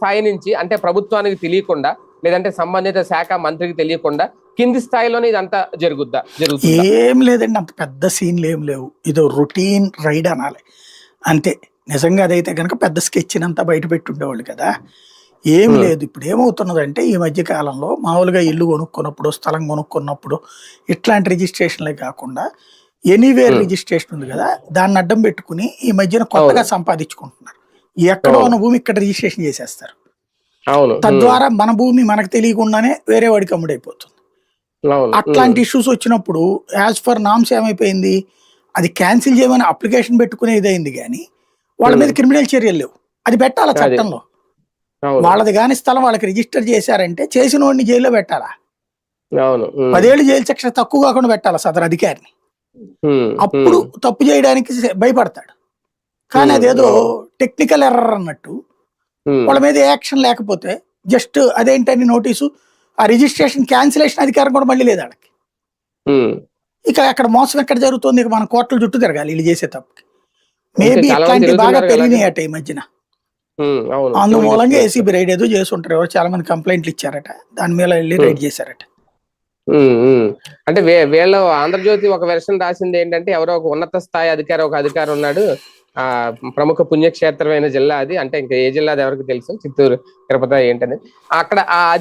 స్థాయి నుంచి అంటే ప్రభుత్వానికి తెలియకుండా లేదంటే సంబంధిత శాఖ మంత్రికి తెలియకుండా కింది స్థాయిలోనే ఇదంతా జరుగుద్దా జరుగుతుందా? ఏం లేదండి అంత పెద్ద సీన్లు ఏం లేవు. ఇదో రొటీన్ రైడ్ అనాలి. అంతే. నిజంగా అదైతే కనుక పెద్ద స్కెచ్ అంతా బయట పెట్టి ఉండేవాళ్ళు కదా. ఏం. లేదు. ఇప్పుడు ఏమవుతున్నదంటే ఈ మధ్య కాలంలో మామూలుగా ఇల్లు కొనుక్కున్నప్పుడు స్థలం కొనుక్కున్నప్పుడు ఇట్లాంటి రిజిస్ట్రేషన్లే కాకుండా ఎనీవేర్. రిజిస్ట్రేషన్ ఉంది కదా దాన్ని అడ్డం పెట్టుకుని ఈ మధ్యన కొత్తగా. సంపాదించుకుంటున్నారు. ఎక్కడో. ఉన్న భూమి ఇక్కడ రిజిస్ట్రేషన్ చేసేస్తారు. అవును. తద్వారా మన భూమి మనకు తెలియకుండానే వేరే వాడికి అమ్ముడైపోతుంది. అట్లాంటి ఇష్యూస్ వచ్చినప్పుడు యాజ్ ఫర్ నామ్స్ ఏమైపోయింది? అది క్యాన్సిల్ చేయమని అప్లికేషన్ పెట్టుకునేది అయింది కానీ వాళ్ళ మీద. క్రిమినల్ చర్యలు లేవు. అది పెట్టాలా. చట్టంలో? వాళ్ళది కాని స్థలం వాళ్ళకి రిజిస్టర్ చేశారంటే చేసిన వాడిని జైల్లో పెట్టాలా? పదేళ్ళు జైలు శిక్ష తక్కువ కాకుండా పెట్టాలా సదరు అధికారిని? అప్పుడు తప్పు చేయడానికి భయపడతాడు. కానీ. అదేదో టెక్నికల్ ఎర్రర్ అన్నట్టు వాళ్ళ మీద యాక్షన్ లేకపోతే జస్ట్ అదేంటని నోటీసు ఆ రిజిస్ట్రేషన్ క్యాన్సిలేషన్ అధికారం కూడా మళ్ళీ లేదు ఉమ్. ఇక అక్కడ మోసం ఎక్కడ జరుగుతుంది ఇక మన కోర్టుల చుట్టూ తిరగాలి వీళ్ళు చేసే తప్పుకి మేబీ ఇట్లాంటివి బాగా తిరుగుతున్నారు కదా. పెరిగినాయి అట ఈ మధ్యన అందుమూలంగా ఏసీబీ రైడ్ ఏదో చేసి ఉంటారు ఎవరు చాలా మంది కంప్లైంట్లు ఇచ్చారట దాని మీద వెళ్ళి. రైడ్ చేశారట. అంటే వే- వీళ్ళు ఆంధ్రజ్యోతి ఒక వెర్షన్ రాసింది ఏంటంటే ఎవరో ఒక ఉన్నత స్థాయి అధికారి ఒక అధికారి ఉన్నాడు. ఆ ప్రముఖ పుణ్యక్షేత్రమైన జిల్లా అది. అంటే ఇంకా ఏ జిల్లా అది ఎవరికి తెలుసు? చిత్తూరు తిరుపతి ఏంటనేది. అక్కడ ఆ